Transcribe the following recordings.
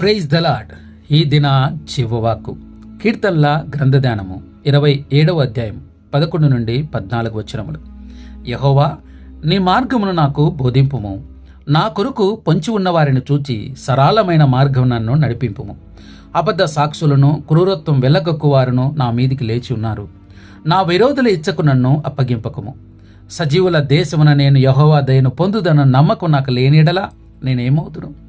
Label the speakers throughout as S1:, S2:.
S1: Praise the Lord ఈ దిన చివవాకు కీర్తనల గ్రంథధ్యానము ఇరవై ఏడవ అధ్యాయం పదకొండు నుండి పద్నాలుగు వచనములు. యహోవా నీ మార్గమును నాకు బోధింపుము. నా కొరకు పొంచి ఉన్నవారిని చూచి సరళమైన మార్గం నన్ను నడిపింపుము. అబద్ధ సాక్షులను క్రూరత్వం వెళ్ళగక్కు వారును నా మీదికి లేచి ఉన్నారు. నా విరోధుల ఇచ్చకు నన్ను అప్పగింపకము. సజీవుల దేశమున నేను యహోవా దయను పొందుదన్న నమ్మకం నాకు లేనిడలా నేనేమవుతును?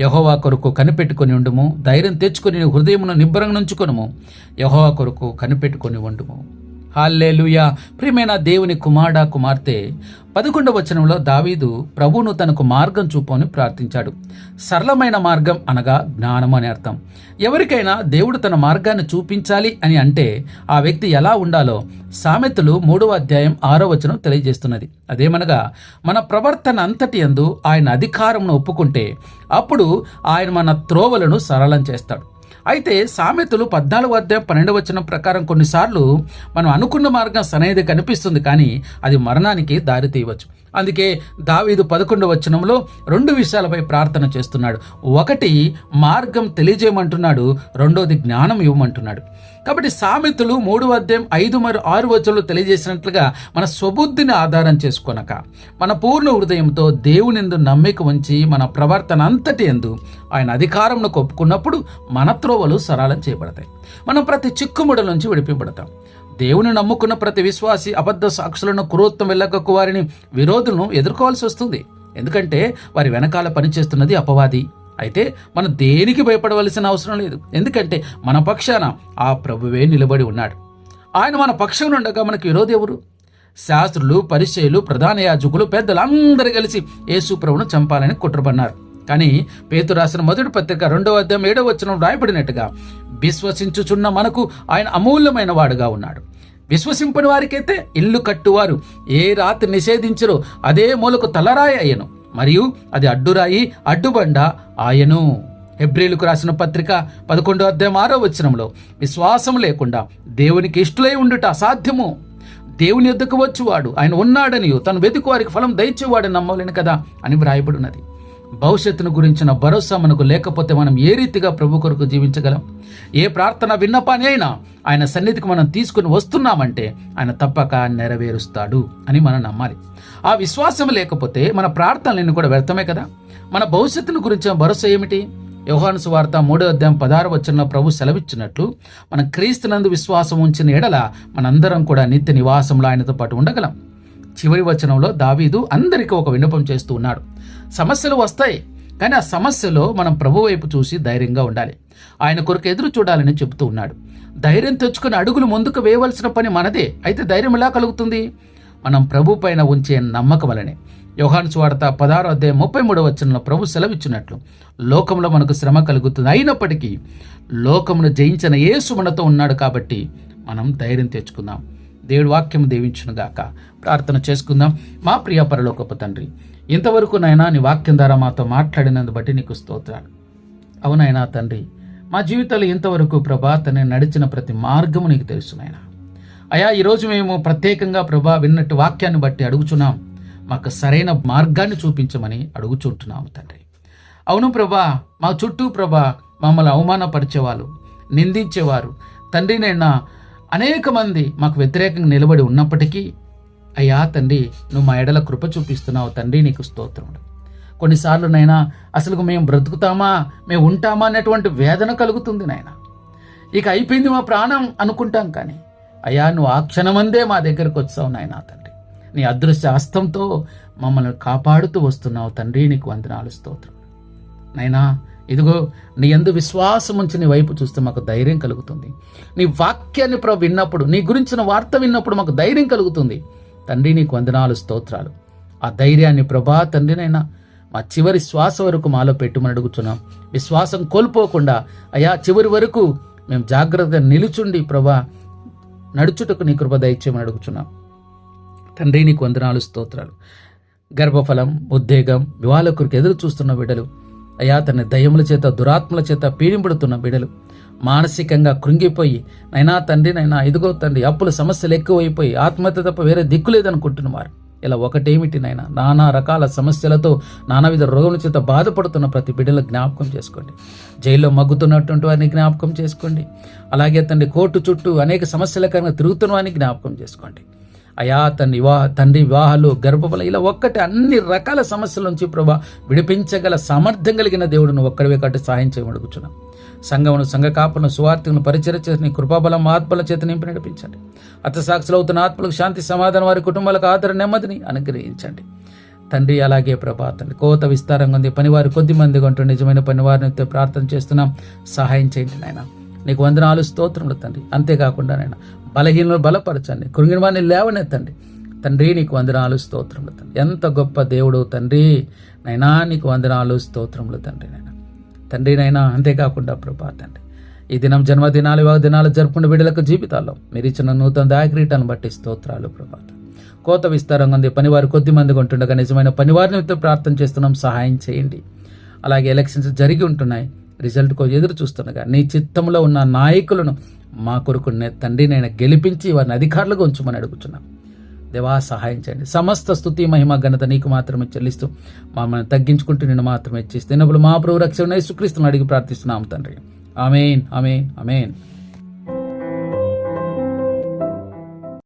S1: యహోవా కొరకు కనిపెట్టుకొని ఉండుము. ధైర్యం తెచ్చుకొని హృదయమును నిబ్బరంగా నుంచుకొనుము. యహోవా కొరకు కనిపెట్టుకొని ఉండుము. హాల్లేలుయా. ప్రియమైన దేవుని కుమారుడా కుమార్తె పదకొండవ వచనంలో దావీదు ప్రభువును తనకు మార్గం చూపని ప్రార్థించాడు. సరళమైన మార్గం అనగా జ్ఞానం అని అర్థం. ఎవరికైనా దేవుడు తన మార్గాన్ని చూపించాలి అని అంటే ఆ వ్యక్తి ఎలా ఉండాలో సామెతలు మూడవ అధ్యాయం ఆరో వచనం తెలియజేస్తున్నది. అదేమనగా మన ప్రవర్తన అంతటి యందు ఆయన అధికారంను ఒప్పుకుంటే అప్పుడు ఆయన మన త్రోవలను సరళం చేస్తాడు. అయితే సామెతలు పద్నాలుగు అధ్యాయం పన్నెండు వచ్చిన ప్రకారం కొన్నిసార్లు మనం అనుకున్న మార్గం సరైనది కనిపిస్తుంది కానీ అది మరణానికి దారి తీయవచ్చు. అందుకే దావీదు పదకొండవ వచనంలో రెండు విషయాలపై ప్రార్థన చేస్తున్నాడు. ఒకటి మార్గం తెలియజేయమంటున్నాడు. రెండోది జ్ఞానం ఇవ్వమంటున్నాడు. కాబట్టి సామెతలు మూడు అధ్యాయం ఐదు మరియు ఆరు వచనంలో తెలియజేసినట్లుగా మన స్వబుద్ధిని ఆధారం చేసుకొనక మన పూర్ణ హృదయంతో దేవునిందు నమ్మిక ఉంచి మన ప్రవర్తన అంతటి ఎందు ఆయన అధికారంను ఒప్పుకున్నప్పుడు మన త్రోవలు సరళం చేయబడతాయి. మనం ప్రతి చిక్కుముడ నుంచి విడిపింపబడతాం. దేవుని నమ్ముకున్న ప్రతి విశ్వాసి అబద్ధ సాక్షులను క్రూత్వం వెళ్ళగక్కు వారిని విరోధులను ఎదుర్కోవాల్సి వస్తుంది. ఎందుకంటే వారి వెనకాల పనిచేస్తున్నది అపవాది. అయితే మనం దేనికి భయపడవలసిన అవసరం లేదు. ఎందుకంటే మన పక్షాన ఆ ప్రభువే నిలబడి ఉన్నాడు. ఆయన మన పక్షం ఉండగా మనకు విరోధి ఎవరు? శాస్త్రులు పరిచయులు ప్రధాన యాజకులు పెద్దలు అందరూ కలిసి యేసు ప్రభును చంపాలని కుట్రపన్నారు కానీ పేతు రాసిన మొదటి పత్రిక రెండవ అధ్యాయం ఏడవ వచనం రాయబడినట్టుగా విశ్వసించుచున్న మనకు ఆయన అమూల్యమైన వాడుగా ఉన్నాడు. విశ్వసింపని వారికైతే ఇల్లు కట్టువారు. ఏ రాత్రి నిషేధించరో అదే మూలకు తలరాయి అయ్యను. మరియు అది అడ్డురాయి అడ్డుబండ ఆయను. హెబ్రిలకు రాసిన పత్రిక పదకొండో అధ్యాయం ఆరో వచనంలో విశ్వాసం లేకుండా దేవునికి ఇష్టలై ఉండుట అసాధ్యము. దేవుని ఎద్దుకు వచ్చువాడు. ఆయన ఉన్నాడని తను వెతుకు వారికి ఫలం దయచేవాడని నమ్మలేను కదా అని వ్రాయబడినది. భవిష్యత్తును గురించిన భరోసా మనకు లేకపోతే మనం ఏ రీతిగా ప్రభు కొరకు జీవించగలం? ఏ ప్రార్థన విన్నపాని అయినా ఆయన సన్నిధికి మనం తీసుకుని వస్తున్నామంటే ఆయన తప్పక నెరవేరుస్తాడు అని మనం నమ్మాలి. ఆ విశ్వాసం లేకపోతే మన ప్రార్థనలన్నీ కూడా వ్యర్థమే కదా? మన భవిష్యత్తును గురించిన భరోసా ఏమిటి? యోహాను సువార్త మూడో అధ్యాయం పదహారు వచ్చిన ప్రభు సెలవిచ్చినట్లు మన క్రీస్తునందు విశ్వాసం ఉంచిన ఎడల మనందరం కూడా నిత్య నివాసంలో ఆయనతో పాటు ఉండగలం. చివరి వచనంలో దావీదు అందరికీ ఒక విన్నపం చేస్తూ ఉన్నాడు. సమస్యలు వస్తాయి కానీ ఆ సమస్యలో మనం ప్రభు వైపు చూసి ధైర్యంగా ఉండాలి. ఆయన కొరకు ఎదురు చూడాలని చెబుతూ ఉన్నాడు. ధైర్యం తెచ్చుకుని అడుగులు ముందుకు వేయవలసిన పని మనదే అయితే ధైర్యం ఎలా కలుగుతుంది? మనం ప్రభు పైన ఉంచే నమ్మకం వలనే. యోహాను స్వార్త పదహారు అధ్యాయం ముప్పై మూడవ వచనంలో ప్రభు సెలవిచ్చినట్లు లోకంలో మనకు శ్రమ కలుగుతుంది. అయినప్పటికీ లోకమును జయించిన యేసు మనతో ఉన్నాడు కాబట్టి మనం ధైర్యం తెచ్చుకుందాం. దేవుడి వాక్యం దీవించునుగాక ప్రార్థన చేసుకుందాం. మా ప్రియ పరలోకపు తండ్రి ఇంతవరకు నైనా నీ వాక్యం ద్వారా మాతో మాట్లాడినందు బట్టి నీకు స్తోత్రాలు. అవునైనా తండ్రి మా జీవితాలు ఇంతవరకు ప్రభా తను నడిచిన ప్రతి మార్గము నీకు తెలుసు నాయనా. అయా ఈరోజు మేము ప్రత్యేకంగా ప్రభా విన్నట్టు వాక్యాన్ని బట్టి అడుగుచున్నాం. మాకు సరైన మార్గాన్ని చూపించమని అడుగుచుంటున్నాము తండ్రి. అవును ప్రభా మా చుట్టూ ప్రభా మమ్మల్ని అవమానపరిచేవాళ్ళు నిందించేవారు. తండ్రి నేను అనేక మంది మాకు వ్యతిరేకంగా నిలబడి ఉన్నప్పటికీ అయ్యా తండ్రి నువ్వు మా ఎడల కృప చూపిస్తున్నావు తండ్రి నీకు స్తోత్రముడు కొన్నిసార్లు నైనా అసలు మేము బ్రతుకుతామా మేము ఉంటామా అనేటువంటి వేదన కలుగుతుంది నాయన ఇక అయిపోయింది మా ప్రాణం అనుకుంటాం కానీ అయ్యా నువ్వు ఆ క్షణమందే మా దగ్గరకు వచ్చావు నాయన తండ్రి. నీ అదృశ్య హస్తంతో మమ్మల్ని కాపాడుతూ వస్తున్నావు తండ్రి నీకు వందనాలు స్తోత్రం. నైనా ఇదిగో నీ ఎందు విశ్వాసం ఉంచి నీ వైపు చూస్తే మాకు ధైర్యం కలుగుతుంది. నీ వాక్యాన్ని ప్రభు విన్నప్పుడు నీ గురించిన వార్త విన్నప్పుడు మాకు ధైర్యం కలుగుతుంది. తండ్రి నీకు వందనాలు స్తోత్రాలు. ఆ ధైర్యాన్ని ప్రభా తండ్రినైనా మా చివరి శ్వాస వరకు మాలో పెట్టుమని అడుగుతున్నాం విశ్వాసం కోల్పోకుండా అయా చివరి వరకు మేము జాగ్రత్తగా నిలుచుండి ప్రభా నడుచుటకు నీ కృప దయచేయమని అడుగుతున్నాం తండ్రి నీకు వందనాలు స్తోత్రాలు. గర్భఫలం ఉద్వేగం వివాహకురికి ఎదురు చూస్తున్న బిడ్డలు అయా తన దయ్యముల చేత దురాత్మల చేత పీడింపడుతున్న బిడలు. మానసికంగా కృంగిపోయి నైనా తండ్రి నైనా ఇదిగో తండ్రి అప్పుల సమస్యలు ఎక్కువైపోయి ఆత్మహత్య తప్ప వేరే దిక్కు లేదనుకుంటున్నవారు. ఇలా ఒకటేమిటి నాయన నానా రకాల సమస్యలతో నానావిధ రోగుల చేత బాధపడుతున్న ప్రతి బిడ్డలు జ్ఞాపకం చేసుకోండి. జైల్లో మగ్గుతున్నటువంటి వారిని జ్ఞాపకం చేసుకోండి. అలాగే తండ్రి కోర్టు చుట్టూ అనేక సమస్యల కారణంగా తిరుగుతున్న వారిని జ్ఞాపకం చేసుకోండి. అయా తన వివాహ తండ్రి వివాహాలు గర్భఫలం ఇలా ఒక్కటి అన్ని రకాల సమస్యల నుంచి ప్రభా విడిపించగల సామర్థ్యం కలిగిన దేవుడును ఒక్కడివే కట్టి సహాయం చేయమడుగుచున్నాం సంఘమును సంఘ కాపును సువార్తను పరిచయ చేసిన కృపాబలం ఆత్మల చేత నింపి నడిపించండి. అర్థసాక్షులు అవుతున్న ఆత్మలకు శాంతి సమాధానం వారి కుటుంబాలకు ఆదర నెమ్మదిని అనుగ్రహించండి. తండ్రి అలాగే ప్రభా తండ్రి కోత విస్తారంగా ఉంది. పనివారు కొద్ది మందిగా ఉంటూ నిజమైన పనివారిని ప్రార్థన చేస్తున్నాం. సహాయం చేయండి నాయన. నీకు వందనాలు స్తోత్రములు తండ్రి. అంతేకాకుండా నేను బలహీనలు బలపరచండి. కృంగిన వారిని లేవనెత్తండి. తండ్రి నీకు వందనాలు స్తోత్రములు తండ్రి. ఎంత గొప్ప దేవుడు తండ్రి. నైనా నీకు వందనాలు స్తోత్రములు తండ్రి నైనా తండ్రి నైనా అంతేకాకుండా ప్రభా తండ్రి. ఈ దినం జన్మదినాలు వివాహ దినాలు జరుపుకునే బిడ్డలకు జీవితాల్లో మీరు ఇచ్చిన నూతన దాయక్రీటాన్ని బట్టి స్తోత్రాలు ప్రభాత కోత విస్తారంగా ఉంది. పనివారు కొద్ది మందిగా ఉంటుండగా నిజమైన పనివారిని ప్రార్థన చేస్తున్నాం. సహాయం చేయండి. అలాగే ఎలక్షన్స్ జరిగి ఉంటున్నాయి. రిజల్ట్ కోసం ఎదురు చూస్తుండగా నీ చిత్తంలో ఉన్న నాయకులను మా కొరకు తండ్రి నేను గెలిపించి వారిని అధికారులుగా ఉంచమని అడుగుతున్నాం. దేవా సహాయం చేయండి. సమస్త స్థుతి మహిమ ఘనత నీకు మాత్రమే చెల్లిస్తూ మమ్మల్ని తగ్గించుకుంటూ నేను మాత్రమే ఇచ్చిస్తున్నప్పుడు మా ప్రభు రక్షణ సుక్రీస్తుని అడిగి ప్రార్థిస్తున్నాం తండ్రి. అమేన్ అమేన్ అమేన్